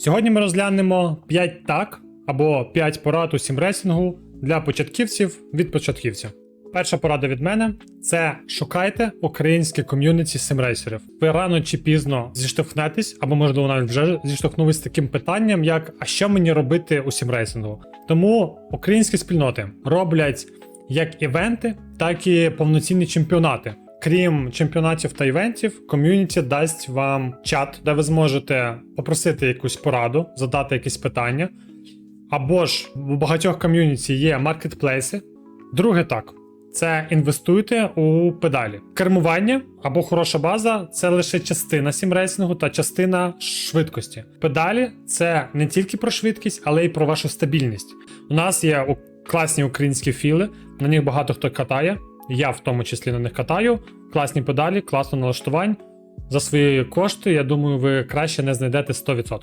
Сьогодні ми розглянемо 5 так або 5 порад у сімрейсингу для початківців від початківця. Перша порада від мене це шукайте українське ком'юніті симрейсерів. Ви рано чи пізно зіштовхнетесь, або можливо навіть вже зіштовхнулись з таким питанням, як а що мені робити у сімрейсингу? Тому українські спільноти роблять як івенти, так і повноцінні чемпіонати. Крім чемпіонатів та івентів, ком'юніті дасть вам чат, де ви зможете попросити якусь пораду, задати якісь питання. Або ж у багатьох ком'юніті є маркетплейси. Друге так. Це інвестуйте у педалі. Кермування або хороша база це лише частина сімрейсингу та частина швидкості. Педалі це не тільки про швидкість, але й про вашу стабільність. У нас є класні українські філи, на них багато хто катає. Я в тому числі на них катаю. Класні педалі, класно налаштувань. За свої кошти, я думаю, ви краще не знайдете 100%.